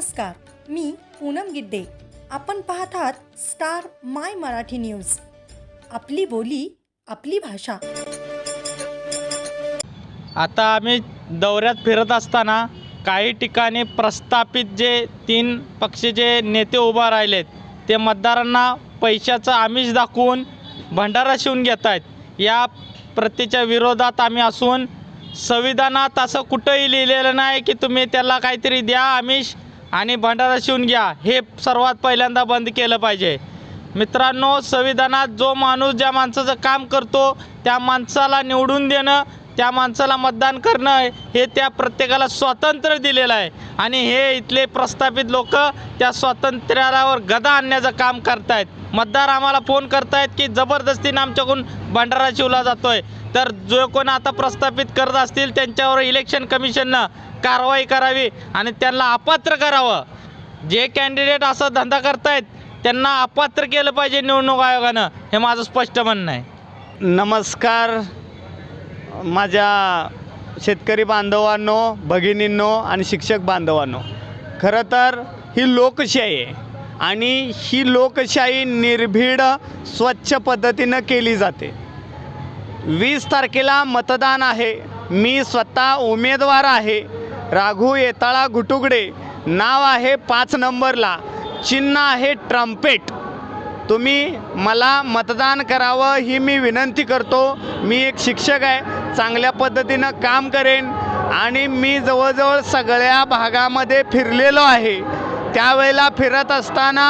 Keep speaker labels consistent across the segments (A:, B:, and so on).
A: नमस्कार मी पूनम गिड्डे. आपण पाहत आहात स्टार माय मराठी न्यूज. आपली बोली आपली भाषा.
B: आता आम्ही दौऱ्यात फिरत असताना काही ठिकाणी प्रस्थापित जे तीन पक्षाचे नेते उभा राहिलेत ते मतदारांना पैशाचं आमिष दाखवून भंडारा शिवून घेत आहेत. या प्रत्येच्या विरोधात आम्ही असून संविधानात असं कुठंही लिहिलेलं नाही की तुम्ही त्याला काहीतरी द्या आमिष आणि भंडारा शिवून घ्या. हे सर्वात पहिल्यांदा बंद केलं पाहिजे. मित्रांनो संविधानात जो माणूस ज्या माणसाचं काम करतो त्या माणसाला निवडून देणं त्या माणसाला मतदान करणं हे त्या प्रत्येकाला स्वातंत्र्य दिलेलं आहे. आणि हे इथले प्रस्थापित लोक त्या स्वातंत्र्यावर गदा आणण्याचं काम करतायत. मतदार आम्हाला फोन करतायत की जबरदस्तीनं आमच्याकडून भंडारा शिवला जातोय. तर जो कोण आता प्रस्थापित करत असतील त्यांच्यावर इलेक्शन कमिशननं कारवाई करावी आणि त्यांना अपात्र करावं. जे कॅन्डिडेट असा धंदा करतायत त्यांना अपात्र केलं पाहिजे निवडणूक आयोगानं हे माझं स्पष्ट म्हणणं आहे.
C: नमस्कार. माझ्या शेतकरी बांधवांनो भगिनींनो आणि शिक्षक बांधवांनो खरं तर ही लोकशाही आहे आणि ही लोकशाही निर्भीड स्वच्छ पद्धतीनं केली जाते. वीस तारखेला मतदान आहे. मी स्वतः उमेदवार आहे. राघू येताळा घुटुगडे नाव आहे पाच नंबरला. चिन्ह आहे ट्रम्पेट. तुम्ही मला मतदान करावं ही मी विनंती करतो. मी एक शिक्षक आहे चांगल्या पद्धतीनं काम करेन आणि मी जवळजवळ सगळ्या भागामध्ये फिरलेलो आहे. त्यावेळेला फिरत असताना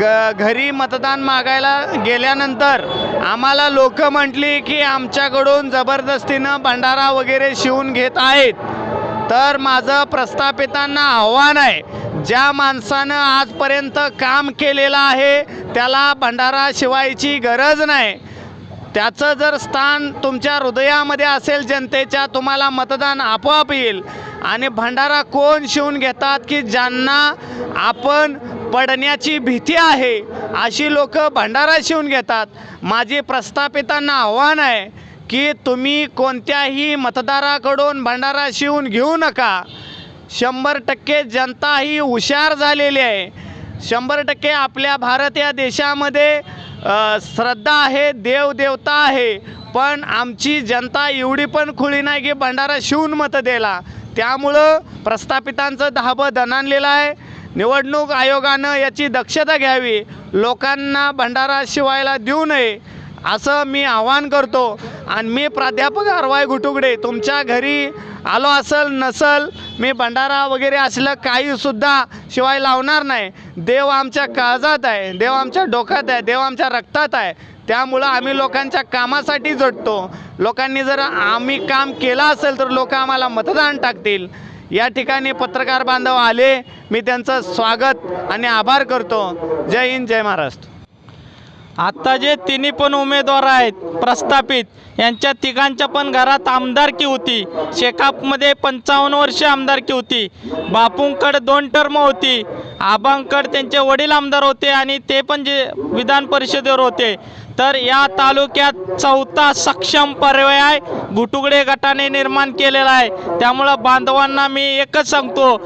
C: ग घरी मतदान मागायला गेल्यानंतर आम्हाला लोक म्हटली की आमच्याकडून जबरदस्तीनं भंडारा वगैरे शिवून घेत आहेत. तर माझं प्रस्थापितांना आव्हान आहे ज्या माणसानं आजपर्यंत काम केलेलं आहे त्याला भंडारा शिवायची गरज नाही. त्याचं जर स्थान तुमच्या हृदयामध्ये असेल जनतेच्या तुम्हाला मतदान आपोआप येईल. आणि भंडारा कोण शिवून घेतात की ज्यांना आपण पडण्याची भीती आहे अशी लोक भंडारा शिवून घेतात? माझी प्रस्थापितांना आव्हान आहे की तुम्ही कोणत्याही मतदाराकडून भंडारा शिवून घेऊ नका. शंभर टक्के जनता ही हुशार झालेली आहे. शंभर टक्के आपल्या भारत या देशामध्ये श्रद्धा आहे देवदेवता आहे. पण आमची जनता एवढी पण खुळी नाही की भंडारा शिवून मतं द्यायला. त्यामुळं प्रस्थापितांचं धाबं दणाणलेलं आहे. निवडणूक आयोगानं याची दक्षता घ्यावी. लोकांना भंडारा शिवायला देऊ नये. असं मी आवाहन करतो. आणि मी प्राध्यापक अरवाय घुटुगडे तुमच्या घरी आलो असल नसल मी भंडारा वगैरे असलं काहीसुद्धा शिवाय लावणार नाही. देव आमच्या काळजात आहे देव आमच्या डोक्यात आहे देव आमच्या रक्तात आहे. त्यामुळं आम्ही लोकांच्या कामासाठी जटतो लोकांनी जर आम्ही काम केलं असेल तर लोक आम्हाला मतदान टाकतील. या ठिकाणी पत्रकार बांधव आले मी त्यांचं स्वागत आणि आभार करतो. जय हिंद जय महाराष्ट्र.
B: आता जे तिन्ही पण उमेदवार आहेत प्रस्थापित यांच्या तिघांच्या पण घरात आमदारकी होती. शेकापमध्ये पंचावन्न वर्ष आमदारकी होती. बापूंकडे दोन टर्म होती. आबांकड त्यांचे वडील आमदार होते आणि ते पण जे विधान परिषदेवर होते. तर या तालुक्यात चौथा सक्षम पर्याय गुटुगडे गटाने निर्माण केलेला आहे. त्यामुळं बांधवांना मी एकच सांगतो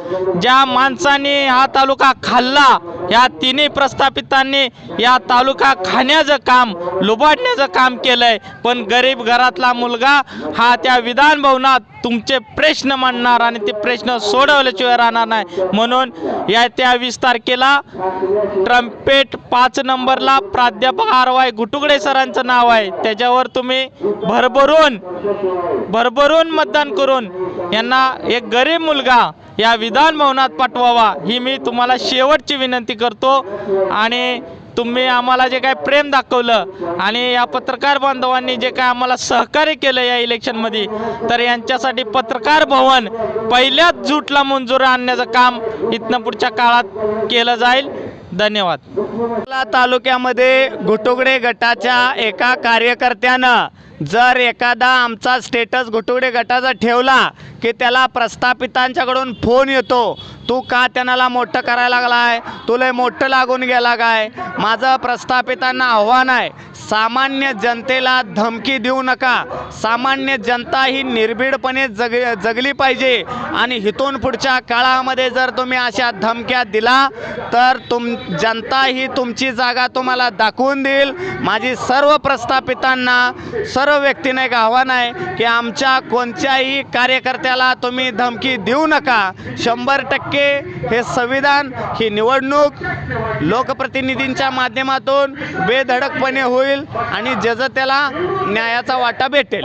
B: ज्या माणसाने हा तालुका खाल्ला या तिन्ही प्रस्थापितांनी या तालुका खाण्याचं काम लुबाडण्याचं काम केलं आहे पण गरीब घरातला मुलगा हा त्या विधान भवनात तुमचे प्रश्न मांडणार आणि ते प्रश्न सोडवल्याशिवाय राहणार नाही. म्हणून या त्या वीस तारखेला ट्रम्पेट पाच नंबरला प्राध्यापक आर वाय गुटुगडे सरांचं नाव आहे. त्याच्यावर तुम्ही भरभरून भरभरून मतदान करून यांना एक गरीब मुलगा या विधान भवनात पाठवावा ही मी तुम्हाला शेवटची विनंती करतो. आणि तुम्ही आम्हाला जे काय प्रेम दाखवलं आणि या पत्रकार बांधवांनी जे काय आम्हाला सहकार्य केलं या इलेक्शनमध्ये तर यांच्यासाठी पत्रकार भवन पहिल्याच जूटला मंजूर आणण्याचं काम इथनं पुढच्या काळात केलं जाईल. धन्यवाद.
C: तालुक्यामध्ये घुटुगडे गटाच्या एका कार्यकर्त्यानं जर एखादा आमचा स्टेटस घुटुगडे गटाचा ठेवला की त्याला प्रस्थापितांच्याकडून फोन येतो तू का त्यांना मोठं करायला लागलाय? तुला मोठं लागून गेला काय? माझं प्रस्थापितांना आव्हान आहे सामान्य जनतेला धमकी देऊ नका. सामान्य जनता ही निर्भीडपणे जग जगली पाहिजे. आणि इथून पुढच्या काळामध्ये जर तुम्ही अशा धमक्या दिला तर तुम जनता ही तुमची जागा तुम्हाला दाखवून देईल. माझी सर्व प्रस्थापितांना सर्व व्यक्तीने एक आव्हान आहे की आमच्या कोणत्याही कार्यकर्त्याला तुम्ही धमकी देऊ नका. शंभर टक्के हे संविधान ही निवडणूक लोकप्रतिनिधींच्या माध्यमातून बेधडकपणे होईल आणि जज त्याला न्यायाचा वाटा भेटेल.